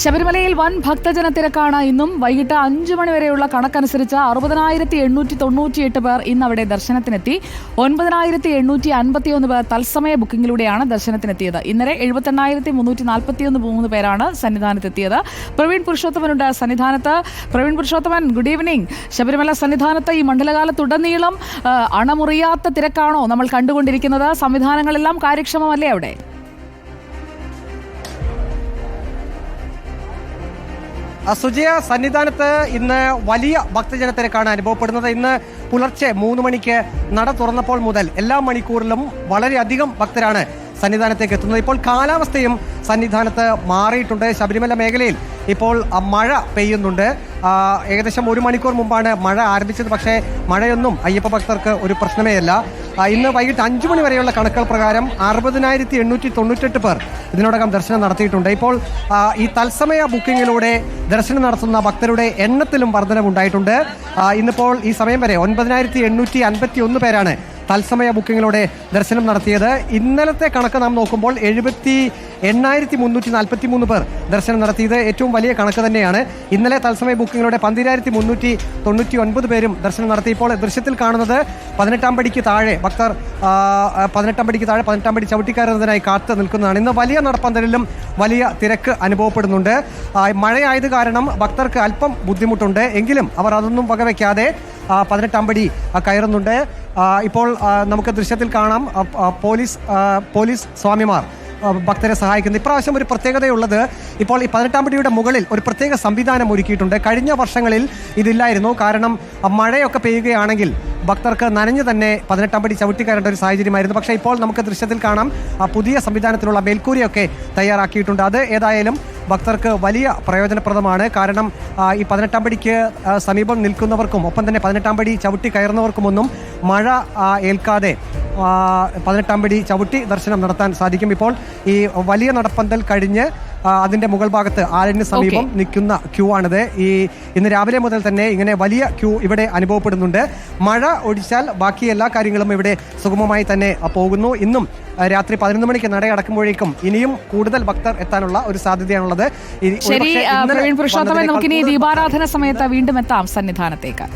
ശബരിമലയിൽ വൻ ഭക്തജന തിരക്കാണ് ഇന്നും വൈകിട്ട് അഞ്ചു മണിവരെയുള്ള കണക്കനുസരിച്ച് അറുപതിനായിരത്തി എണ്ണൂറ്റി തൊണ്ണൂറ്റിയെട്ട് പേർ ഇന്ന് അവിടെ ദർശനത്തിനെത്തി. ഒൻപതിനായിരത്തി എണ്ണൂറ്റി അൻപത്തിയൊന്ന് പേർ തത്സമയ ബുക്കിംഗിലൂടെയാണ് ദർശനത്തിനെത്തിയത്. ഇന്നലെ എഴുപത്തെണ്ണായിരത്തി മുന്നൂറ്റി നാൽപ്പത്തിയൊന്ന് മൂന്ന് പേരാണ് സന്നിധാനത്തെത്തിയത്. പ്രവീൺ പുരുഷോത്തമനുണ്ട് സന്നിധാനത്ത്. പ്രവീൺ പുരുഷോത്തമൻ ഗുഡ് ഈവനിംഗ് ശബരിമല സന്നിധാനത്ത് ഈ മണ്ഡലകാലത്തുടനീളം അണമുറിയാത്ത തിരക്കാണോ നമ്മൾ കണ്ടുകൊണ്ടിരിക്കുന്നത്? സംവിധാനങ്ങളെല്ലാം കാര്യക്ഷമമല്ലേ അവിടെ? സുജയ സന്നിധാനത്ത് ഇന്ന് വലിയ ഭക്തജനത്തിരക്കാണ് അനുഭവപ്പെടുന്നത്. ഇന്ന് പുലർച്ചെ മൂന്ന് മണിക്ക് നട തുറന്നപ്പോൾ മുതൽ എല്ലാ മണിക്കൂറിലും വളരെയധികം ഭക്തരാണ് സന്നിധാനത്തേക്ക് എത്തുന്നത്. ഇപ്പോൾ കാലാവസ്ഥയും സന്നിധാനത്ത് മാറിയിട്ടുണ്ട്. ശബരിമല മേഖലയിൽ ഇപ്പോൾ മഴ പെയ്യുന്നുണ്ട്. ഏകദേശം ഒരു മണിക്കൂർ മുമ്പാണ് മഴ ആരംഭിച്ചത്. പക്ഷേ മഴയൊന്നും അയ്യപ്പ ഭക്തർക്ക് ഒരു പ്രശ്നമേ അല്ല. ഇന്ന് വൈകിട്ട് അഞ്ചു മണി വരെയുള്ള കണക്കുകൾ പ്രകാരം അറുപതിനായിരത്തി എണ്ണൂറ്റി തൊണ്ണൂറ്റെട്ട് പേർ ഇതിനോടകം ദർശനം നടത്തിയിട്ടുണ്ട്. ഇപ്പോൾ ഈ തത്സമയ ബുക്കിങ്ങിലൂടെ ദർശനം നടത്തുന്ന ഭക്തരുടെ എണ്ണത്തിലും വർധനവുണ്ടായിട്ടുണ്ട്. ഇന്നിപ്പോൾ ഈ സമയം വരെ ഒൻപതിനായിരത്തി എണ്ണൂറ്റി അൻപത്തി ഒന്ന് പേരാണ് തത്സമയ ബുക്കിങ്ങിലൂടെ ദർശനം നടത്തിയത്. ഇന്നലത്തെ കണക്ക് നാം നോക്കുമ്പോൾ എഴുപത്തി എണ്ണായിരത്തി മുന്നൂറ്റി നാൽപ്പത്തി മൂന്ന് പേർ ദർശനം നടത്തിയത്. ഏറ്റവും വലിയ കണക്ക് തന്നെയാണ്. ഇന്നലെ തത്സമയ ബുക്കിങ്ങിലൂടെ പന്തിരായിരത്തി മുന്നൂറ്റി തൊണ്ണൂറ്റി ഒൻപത് പേരും ദർശനം നടത്തി. ഇപ്പോൾ ദൃശ്യത്തിൽ കാണുന്നത് പതിനെട്ടാം പടിക്ക് താഴെ ഭക്തർ പതിനെട്ടാം പടിക്ക് താഴെ പതിനെട്ടാം പടി ചവിട്ടിക്കയറുന്നതിനായി കാത്തു നിൽക്കുന്നതാണ്. ഇന്ന് വലിയ നടപ്പന്തലിലും വലിയ തിരക്ക് അനുഭവപ്പെടുന്നുണ്ട്. മഴയായത് കാരണം ഭക്തർക്ക് അല്പം ബുദ്ധിമുട്ടുണ്ട്. എങ്കിലും അവർ അതൊന്നും വകവയ്ക്കാതെ പതിനെട്ടാം പടി കയറുന്നുണ്ട്. ഇപ്പോൾ നമുക്ക് ദൃശ്യത്തിൽ കാണാം പോലീസ് പോലീസ് സ്വാമിമാർ ഭക്തരെ സഹായിക്കുന്നത് ഇപ്രാവശ്യം ഒരു പ്രത്യേകതയുള്ളത് ഇപ്പോൾ ഈ പതിനെട്ടാം പടിയുടെ മുകളിൽ ഒരു പ്രത്യേക സംവിധാനം ഒരുക്കിയിട്ടുണ്ട്. കഴിഞ്ഞ വർഷങ്ങളിൽ ഇതില്ലായിരുന്നു. കാരണം മഴയൊക്കെ പെയ്യുകയാണെങ്കിൽ ഭക്തർക്ക് നനഞ്ഞു തന്നെ പതിനെട്ടാം പടി ചവിട്ടി കയറേണ്ട ഒരു സാഹചര്യമായിരുന്നു. പക്ഷേ ഇപ്പോൾ നമുക്ക് ദൃശ്യത്തിൽ കാണാം ആ പുതിയ സംവിധാനത്തിലുള്ള മേൽക്കൂരയൊക്കെ തയ്യാറാക്കിയിട്ടുണ്ട്. അത് ഏതായാലും ഭക്തർക്ക് വലിയ പ്രയോജനപ്രദമാണ്. കാരണം ഈ പതിനെട്ടാം പടിക്ക് സമീപം നിൽക്കുന്നവർക്കും ഒപ്പം തന്നെ പതിനെട്ടാം പടി ചവിട്ടി കയറുന്നവർക്കുമൊന്നും മഴ ഏൽക്കാതെ പതിനെട്ടാം പടി ചവിട്ടി ദർശനം നടത്താൻ സാധിക്കും. ഇപ്പോൾ ഈ വലിയ നടപ്പന്തൽ കഴിഞ്ഞ് അതിന്റെ മുകൾ ഭാഗത്ത് ആലിന് സമീപം നിൽക്കുന്ന ക്യൂ ആണിത്. ഈ ഇന്ന് രാവിലെ മുതൽ തന്നെ ഇങ്ങനെ വലിയ ക്യൂ ഇവിടെ അനുഭവപ്പെടുന്നുണ്ട്. മഴ ഒഴിച്ചാൽ ബാക്കി എല്ലാ കാര്യങ്ങളും ഇവിടെ സുഗമമായി തന്നെ പോകുന്നു. ഇന്നും രാത്രി പതിനൊന്ന് മണിക്ക് നട അടക്കുമ്പോഴേക്കും ഇനിയും കൂടുതൽ ഭക്തർ എത്താനുള്ള ഒരു സാധ്യതയാണുള്ളത്. ശരി പ്രവീൺ പുരുഷോത്തമൻ നമുക്കിനി ദീപാരാധന സമയത്ത് വീണ്ടും എത്താം സന്നിധാനത്തേക്ക്.